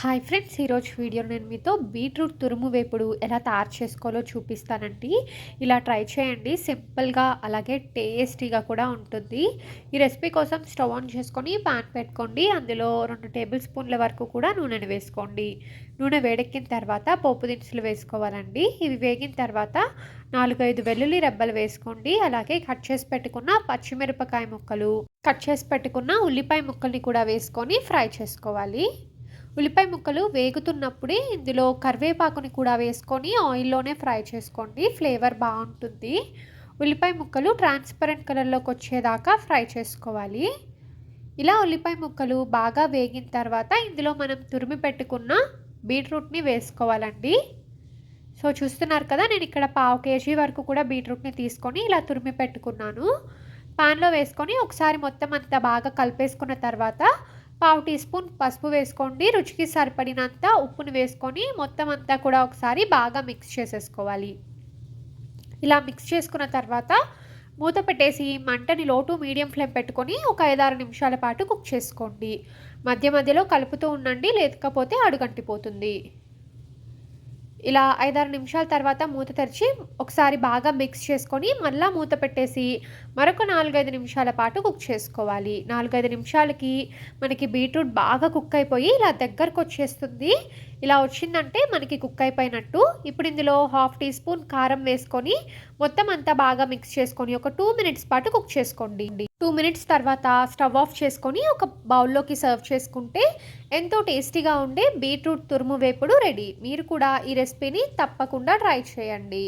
Hi friends ఈరోజు video నేను మీతో బీట్రూట్ తురుము వేపుడు ఎలా తయారు చేసుకోవాలో చూపిస్తానండి. ఇలా ట్రై చేయండి సింపుల్గా అలాగే టేస్టీగా కూడా ఉంటుంది. ఈ రెసిపీ కోసం స్టవ్ ఆన్ చేసుకొని పాన్ పెట్టుకోండి. అందులో రెండు టేబుల్ స్పూన్ల వరకు కూడా నూనెను వేసుకోండి. నూనె వేడెక్కిన తర్వాత పోపు దినుసులు వేసుకోవాలండి. ఇవి వేగిన తర్వాత నాలుగైదు వెల్లుల్లి రెబ్బలు వేసుకోండి. అలాగే కట్ చేసి పెట్టుకున్న పచ్చిమిరపకాయ ముక్కలు కట్ చేసి పెట్టుకున్న ఉల్లిపాయ ముక్కల్ని కూడా వేసుకొని ఫ్రై చేసుకోవాలి. ఉల్లిపాయ ముక్కలు వేగుతున్నప్పుడే ఇందులో కరివేపాకుని కూడా వేసుకొని ఆయిల్లోనే ఫ్రై చేసుకోండి. ఫ్లేవర్ బాగుంటుంది. ఉల్లిపాయ ముక్కలు ట్రాన్స్పరెంట్ కలర్లోకి వచ్చేదాకా ఫ్రై చేసుకోవాలి. ఇలా ఉల్లిపాయ ముక్కలు బాగా వేగిన తర్వాత ఇందులో మనం తురిమి పెట్టుకున్న బీట్రూట్ని వేసుకోవాలండి. సో చూస్తున్నారు కదా నేను ఇక్కడ పావు కేజీ వరకు కూడా బీట్రూట్ని తీసుకొని ఇలా తురిమి పెట్టుకున్నాను. పాన్లో వేసుకొని ఒకసారి మొత్తం అంతా బాగా కలిపేసుకున్న తర్వాత పావు టీ స్పూన్ పసుపు వేసుకోండి. రుచికి సరిపడినంత ఉప్పుని వేసుకొని మొత్తం అంతా కూడా ఒకసారి బాగా మిక్స్ చేసేసుకోవాలి. ఇలా మిక్స్ చేసుకున్న తర్వాత మూత పెట్టేసి మంటని లోటు మీడియం ఫ్లేమ్ పెట్టుకొని ఒక ఐదారు నిమిషాల పాటు కుక్ చేసుకోండి. మధ్య మధ్యలో కలుపుతూ ఉండండి లేకపోతే అడుగంటిపోతుంది. ఇలా ఐదారు నిమిషాల తర్వాత మూత తెరిచి ఒకసారి బాగా మిక్స్ చేసుకొని మళ్ళీ మూత పెట్టేసి మరొక నాలుగైదు నిమిషాల పాటు కుక్ చేసుకోవాలి. నాలుగైదు నిమిషాలకి మనకి బీట్రూట్ బాగా కుక్ అయిపోయి ఇలా దగ్గరకు వచ్చేస్తుంది. ఇలా వచ్చిందంటే మనకి కుక్ అయిపోయినట్టు. ఇప్పుడు ఇందులో హాఫ్ టీ స్పూన్ కారం వేసుకొని మొత్తం అంతా బాగా మిక్స్ చేసుకొని ఒక టూ మినిట్స్ పాటు కుక్ చేసుకోండి. టూ మినిట్స్ తర్వాత స్టవ్ ఆఫ్ చేసుకొని ఒక బౌల్లోకి సర్వ్ చేసుకుంటే ఎంతో టేస్టీగా ఉండే బీట్రూట్ తురుము వేపుడు రెడీ మీరు కూడా ఈ రెసిపీని తప్పకుండా ట్రై చేయండి.